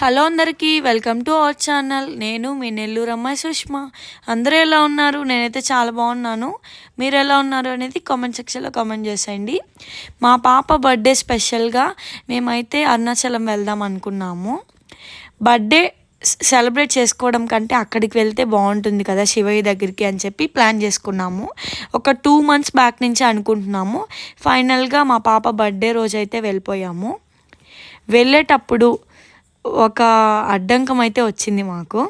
Hello అందరికీ welcome to our channel. నేను మీ నెల్లూరు అమ్మాయి సుష్మా. అందరూ ఎలా ఉన్నారు? నేనైతే చాలా బాగున్నాను. మీరు ఎలా ఉన్నారు అనేది కామెంట్ సెక్షన్లో కామెంట్ చేసేయండి. మా పాప బర్త్డే స్పెషల్గా మేమైతే అరుణాచలం వెళ్దాం అనుకున్నాము. బర్త్డే సెలబ్రేట్ చేసుకోవడం కంటే అక్కడికి వెళ్తే బాగుంటుంది కదా శివయ్య దగ్గరికి అని చెప్పి ప్లాన్ చేసుకున్నాము. ఒక టూ మంత్స్ బ్యాక్ నుంచి అనుకుంటున్నాము. ఫైనల్గా మా పాప బర్త్డే రోజైతే వెళ్ళిపోయాము. వెళ్ళేటప్పుడు ఒక అడ్డంకం అయితే వచ్చింది మాకు.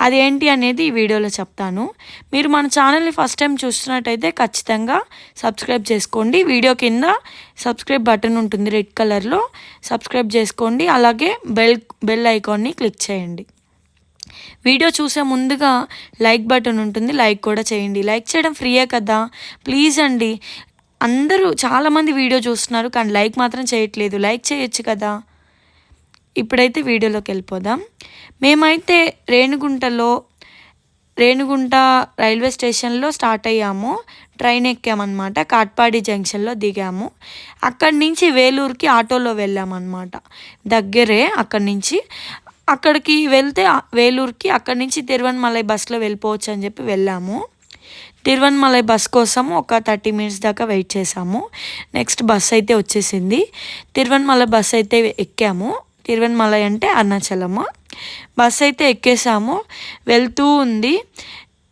అదేంటి అనేది ఈ వీడియోలో చెప్తాను. మీరు మన ఛానల్ని ఫస్ట్ టైం చూస్తున్నట్టయితే ఖచ్చితంగా సబ్స్క్రైబ్ చేసుకోండి. వీడియో కింద సబ్స్క్రైబ్ బటన్ ఉంటుంది రెడ్ కలర్లో. సబ్స్క్రైబ్ చేసుకోండి. అలాగే బెల్ బెల్ ఐకాన్ని క్లిక్ చేయండి. వీడియో చూసే ముందుగా లైక్ బటన్ ఉంటుంది. లైక్ కూడా చేయండి. లైక్ చేయడం ఫ్రీయే కదా. ప్లీజ్ అండి. అందరూ చాలామంది వీడియో చూస్తున్నారు కానీ లైక్ మాత్రం చేయట్లేదు. లైక్ చేయొచ్చు కదా. ఇప్పుడైతే వీడియోలోకి వెళ్ళిపోదాం. మేమైతే రేణుగుంటలో రేణుగుంట రైల్వే స్టేషన్లో స్టార్ట్ అయ్యాము. ట్రైన్ ఎక్కామన్నమాట. కాట్పాడి జంక్షన్లో దిగాము. అక్కడి నుంచి వేలూరుకి ఆటోలో వెళ్ళామన్నమాట. దగ్గరే అక్కడి నుంచి. అక్కడికి వెళ్తే వేలూరుకి అక్కడి నుంచి తిరువన్మలై బస్సులో వెళ్ళిపోవచ్చు అని చెప్పి వెళ్ళాము. తిరువన్మలై బస్ కోసం ఒక థర్టీ మినిట్స్ దాకా వెయిట్ చేసాము నెక్స్ట్ బస్ అయితే వచ్చేసింది. తిరువన్మలై బస్ అయితే ఎక్కాము. తిరువన్మలై అంటే అరుణాచలము. బస్ అయితే ఎక్కేసాము. వెళ్తూ ఉంది.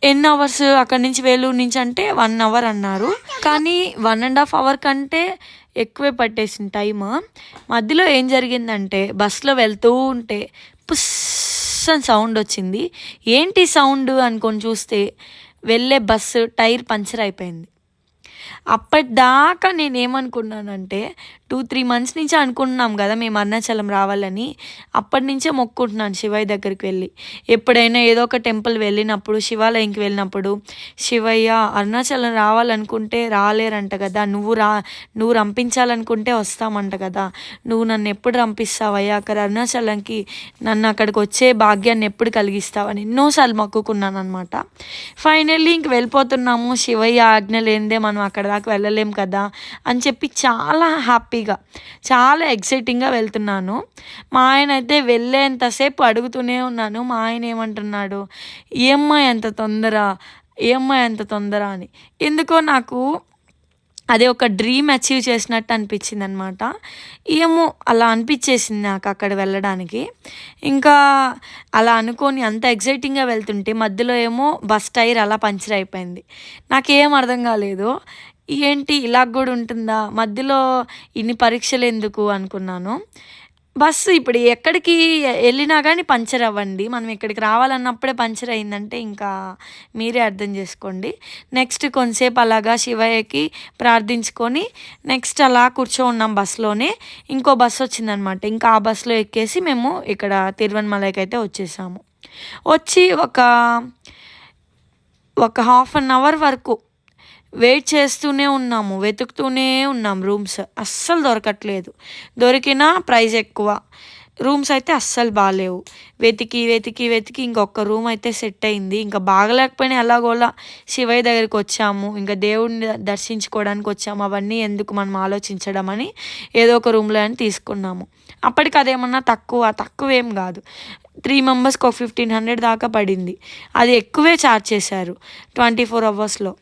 ఎన్ని అవర్స్ అక్కడి నుంచి వేలూరు నుంచి అంటే వన్ అవర్ అన్నారు. కానీ వన్ అండ్ హాఫ్ అవర్ కంటే ఎక్కువే పట్టేసింది టైమ్. మధ్యలో ఏం జరిగిందంటే బస్సులో వెళ్తూ ఉంటే పుస్ అని సౌండ్ వచ్చింది. ఏంటి సౌండ్ అనుకొని చూస్తే వెళ్ళే బస్సు టైర్ పంచర్ అయిపోయింది. అప్పటిదాకా నేను ఏమనుకున్నానంటే టూ త్రీ మంత్స్ నుంచి అనుకుంటున్నాం కదా మేము అరుణాచలం రావాలని. అప్పటి నుంచే మొక్కుంటున్నాను శివయ్య దగ్గరికి వెళ్ళి. ఎప్పుడైనా ఏదో ఒక టెంపుల్ వెళ్ళినప్పుడు శివాలయంకి వెళ్ళినప్పుడు శివయ్య అరుణాచలం రావాలనుకుంటే రాలేరంట కదా. నువ్వు రా నువ్వు రంపించాలనుకుంటే వస్తామంట కదా. నువ్వు నన్ను ఎప్పుడు రంపిస్తావయ్యా? అక్కడ అరుణాచలంకి నన్ను అక్కడికి వచ్చే భాగ్యాన్ని ఎప్పుడు కలిగిస్తావని ఎన్నోసార్లు మొక్కుకున్నాను అనమాట ఫైనల్లీ ఇంక వెళ్ళిపోతున్నాము. శివయ్య ఆజ్ఞ లేనిదే మనం అక్కడ దాకా వెళ్ళలేం కదా అని చెప్పి చాలా హ్యాపీగా చాలా ఎక్సైటింగ్గా వెళ్తున్నాను. మా ఆయన అయితే వెళ్ళేంతసేపు అడుగుతూనే ఉన్నాను. మా ఆయన ఏమంటున్నాడు? ఏమ్మా ఎంత తొందర ఏమ్మా ఎంత తొందర అని. ఎందుకో నాకు అదే ఒక డ్రీమ్ అచీవ్ చేసినట్టు అనిపించింది అనమాట ఏమో అలా అనిపించేసింది నాకు అక్కడ వెళ్ళడానికి. ఇంకా అలా అనుకొని అంత ఎగ్జైటింగ్గా వెళ్తుంటే మధ్యలో ఏమో బస్ టైర్ అలా పంచర్ అయిపోయింది. నాకేం అర్థం కాలేదు. ఏంటి ఇలా కూడా ఉంటుందా? మధ్యలో ఇన్ని పరీక్షలు ఎందుకు అనుకున్నాను. బస్సు ఇప్పుడు ఎక్కడికి వెళ్ళినా కానీ పంచర్ అవ్వండి. మనం ఇక్కడికి రావాలన్నప్పుడే పంచర్ అయిందంటే ఇంకా మీరే అర్థం చేసుకోండి. నెక్స్ట్ కొంతసేపు అలాగా శివయ్యకి ప్రార్థించుకొని నెక్స్ట్ అలా కూర్చో ఉన్నాం బస్సులోనే. ఇంకో బస్సు వచ్చిందనమాట ఇంకా ఆ బస్సులో ఎక్కేసి మేము ఇక్కడ తిరువన్మలైకి అయితే వచ్చేసాము. వచ్చి ఒక ఒక హాఫ్ అన్ అవర్ వరకు వెయిట్ చేస్తూనే ఉన్నాము వెతుకుతూనే ఉన్నాం రూమ్స్. అస్సలు దొరకట్లేదు. దొరికిన ప్రైస్ ఎక్కువ. రూమ్స్ అయితే అస్సలు బాగాలేవు వెతికి వెతికి వెతికి ఇంకొక రూమ్ అయితే సెట్ అయింది. ఇంకా బాగలేకపోయినా ఎలాగోలా శివయ్య దగ్గరికి వచ్చాము. ఇంకా దేవుడిని దర్శించుకోవడానికి వచ్చాము. అవన్నీ ఎందుకు మనం ఆలోచించడం అని ఏదో ఒక రూమ్లో అని తీసుకున్నాము. అప్పటికి అదేమన్నా తక్కువ? తక్కువ ఏం కాదు. త్రీ మెంబర్స్కి ఒక ఫిఫ్టీన్ హండ్రెడ్ దాకా పడింది. అది ఎక్కువే ఛార్జ్ చేశారు. ట్వంటీ ఫోర్ అవర్స్లో.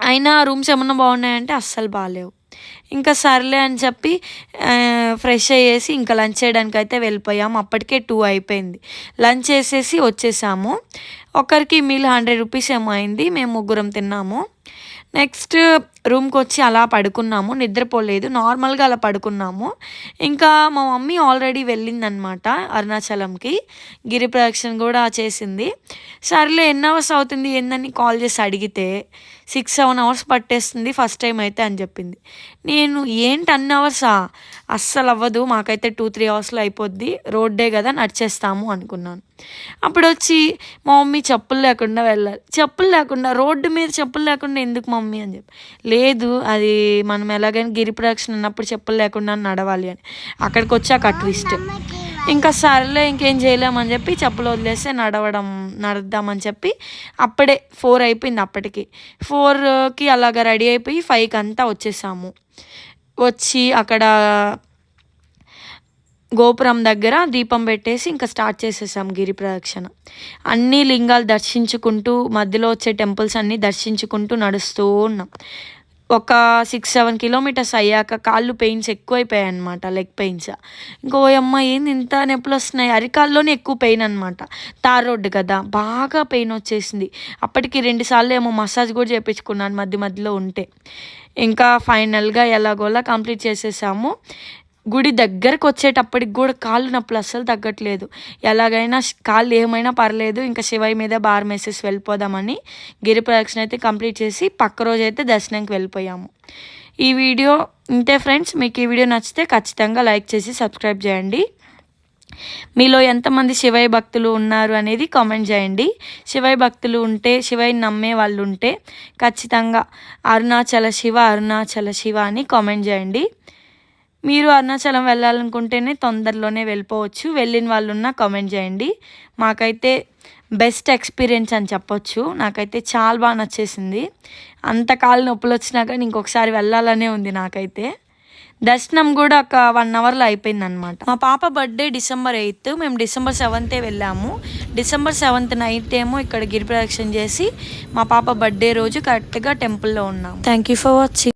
అయినా రూమ్స్ ఏమన్నా బాగున్నాయంటే అస్సలు బాగాలేవు ఇంకా సర్లే అని చెప్పి ఫ్రెష్ అయ్యేసి ఇంకా లంచ్ చేయడానికి అయితే వెళ్ళిపోయాము అప్పటికే టూ అయిపోయింది. లంచ్ చేసేసి వచ్చేసాము. ఒకరికి మీల్ హండ్రెడ్ రూపీస్ ఏమో అయింది. మేము ముగ్గురం తిన్నాము. నెక్స్ట్ రూమ్కి వచ్చి అలా పడుకున్నాము. నిద్రపోలేదు. నార్మల్గా అలా పడుకున్నాము. ఇంకా మా మమ్మీ ఆల్రెడీ వెళ్ళిందనమాట అరుణాచలంకి. గిరి ప్రదక్షిణ కూడా చేసింది. సర్లే ఎన్ని అవర్స్ అవుతుంది ఏందని కాల్ చేసి అడిగితే సిక్స్ సెవెన్ అవర్స్ పట్టేస్తుంది ఫస్ట్ టైం అయితే అని చెప్పింది. నేను ఏంటి అన్ని అవర్సా? అస్సలు అవ్వదు. మాకైతే టూ త్రీ అవర్స్లో అయిపోద్ది. రోడ్డే కదా నడిచేస్తాము అనుకున్నాను. అప్పుడు వచ్చి మా మమ్మీ చెప్పులు లేకుండా వెళ్ళాలి. చెప్పులు లేకుండా రోడ్డు మీద చెప్పులు లేకుండా ఎందుకు మమ్మీ అని చెప్పి లేదు అది మనం ఎలాగైనా గిరి ప్రదక్షిణ ఉన్నప్పుడు చెప్పులు లేకుండా నడవాలి అని. అక్కడికి వచ్చాక ట్విస్ట్ ఇంకా సర్లే ఇంకేం చేయలేమని చెప్పి చెప్పులు వదిలేస్తే నడవడం నడద్దామని చెప్పి అప్పుడే ఫోర్ అయిపోయింది అప్పటికి. ఫోర్కి అలాగ రెడీ అయిపోయి ఫైవ్కి అంతా వచ్చేసాము. వచ్చి అక్కడ గోపురం దగ్గర దీపం పెట్టేసి ఇంకా స్టార్ట్ చేసేసాం గిరి ప్రదక్షిణ. అన్ని లింగాలు దర్శించుకుంటూ మధ్యలో వచ్చే టెంపుల్స్ అన్నీ దర్శించుకుంటూ నడుస్తూ ఉన్నాం. ఒక సిక్స్ సెవెన్ కిలోమీటర్స్ అయ్యాక కాళ్ళు పెయిన్స్ ఎక్కువైపోయాయి అనమాట లెగ్ పెయిన్స్ ఇంకో అమ్మ ఏంది ఇంత నొప్పులు వస్తున్నాయి? అరికాల్లోనే ఎక్కువ పెయిన్ అనమాట తార్ రోడ్డు కదా బాగా పెయిన్ వచ్చేసింది. అప్పటికి రెండుసార్లు ఏమో మసాజ్ కూడా చేయించుకున్నాను మధ్య మధ్యలో ఉంటే. ఇంకా ఫైనల్గా ఎలాగోలా కంప్లీట్ చేసేసాము. గుడి దగ్గరకు వచ్చేటప్పటికి కూడా కాళ్ళు నొప్పులు అస్సలు తగ్గట్లేదు. ఎలాగైనా కాళ్ళు ఏమైనా పర్లేదు ఇంకా శివయ్య మీద బార్ మెసేజ్ వెళ్ళిపోదామని గిరి ప్రదక్షిణ అయితే కంప్లీట్ చేసి పక్క రోజు అయితే దర్శనంకి వెళ్ళిపోయాము. ఈ వీడియో ఇంతే ఫ్రెండ్స్. మీకు ఈ వీడియో నచ్చితే ఖచ్చితంగా లైక్ చేసి సబ్స్క్రైబ్ చేయండి. మీలో ఎంతమంది శివయ్య భక్తులు ఉన్నారు అనేది కామెంట్ చేయండి. శివయ్య భక్తులు ఉంటే శివయ్యని నమ్మే వాళ్ళు ఉంటే ఖచ్చితంగా అరుణాచల శివ అరుణాచల శివ అని కామెంట్ చేయండి. మీరు అరుణాచలం వెళ్ళాలనుకుంటేనే తొందరలోనే వెళ్ళిపోవచ్చు. వెళ్ళిన వాళ్ళు ఉన్నా కామెంట్ చేయండి. మాకైతే బెస్ట్ ఎక్స్పీరియన్స్ అని చెప్పొచ్చు. నాకైతే చాలా బాగా నచ్చేసింది. అంత కాలు నొప్పులు వచ్చినా కానీ ఇంకొకసారి వెళ్ళాలనే ఉంది నాకైతే. దర్శనం కూడా ఒక వన్ అవర్లో అయిపోయింది అనమాట మా పాప బర్త్డే డిసెంబర్ ఎయిత్. మేము డిసెంబర్ సెవెంతే వెళ్ళాము. డిసెంబర్ సెవెంత్ నైట్ ఏమో ఇక్కడ గిరి ప్రదక్షిణ చేసి మా పాప బర్త్డే రోజు కరెక్ట్గా టెంపుల్లో ఉన్నాము. Thank you for watching